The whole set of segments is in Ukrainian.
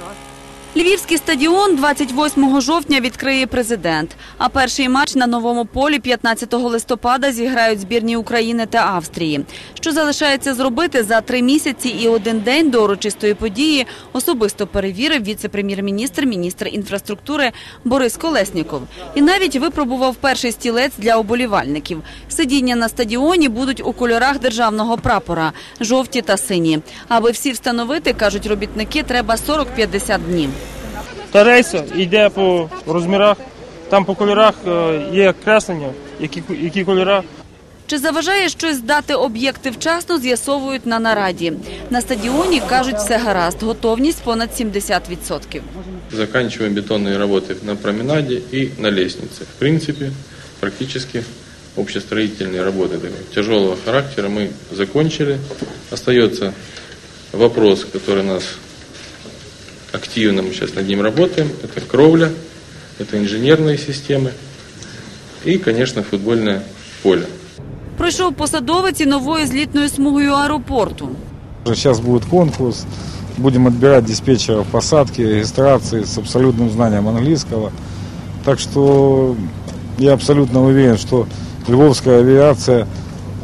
right? Львівський стадіон 28 жовтня відкриє президент. А перший матч на новому полі 15 листопада зіграють збірні України та Австрії. Що залишається зробити за три місяці і один день до урочистої події, особисто перевірив віце-прем'єр-міністр, міністр інфраструктури Борис Колесніков. І навіть випробував перший стілець для оболівальників. Сидіння на стадіоні будуть у кольорах державного прапора – жовті та сині. Аби всі встановити, кажуть робітники, треба 40-50 днів. Та рейса йде по розмірах, там по кольорах е, є креслення, які, які кольори. Чи заважає щось здати об'єкти вчасно, з'ясовують на нараді. На стадіоні кажуть, все гаразд, готовність понад 70%. Заканчиваем бетонные работы на променаде и на лестнице. В принципе, практически общестроительные работы такого тяжелого характера мы закончили. Остается вопрос, который нас активно мы сейчас над ним работаем. Это кровля, это инженерные системы и, конечно, футбольное поле. Пройшов посадовець і новою злітною смугою аеропорту. Сейчас будет конкурс, будем отбирать диспетчеров посадки, регистрации с абсолютным знанием английского. Так что я абсолютно уверен, что львовская авиация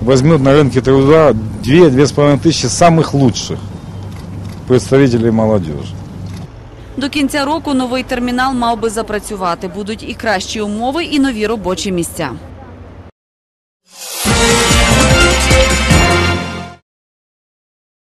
возьмет на рынке труда 2-2,5 тысячи самых лучших представителей молодежи. До кінця року новий термінал мав би запрацювати. Будуть і кращі умови, і нові робочі місця.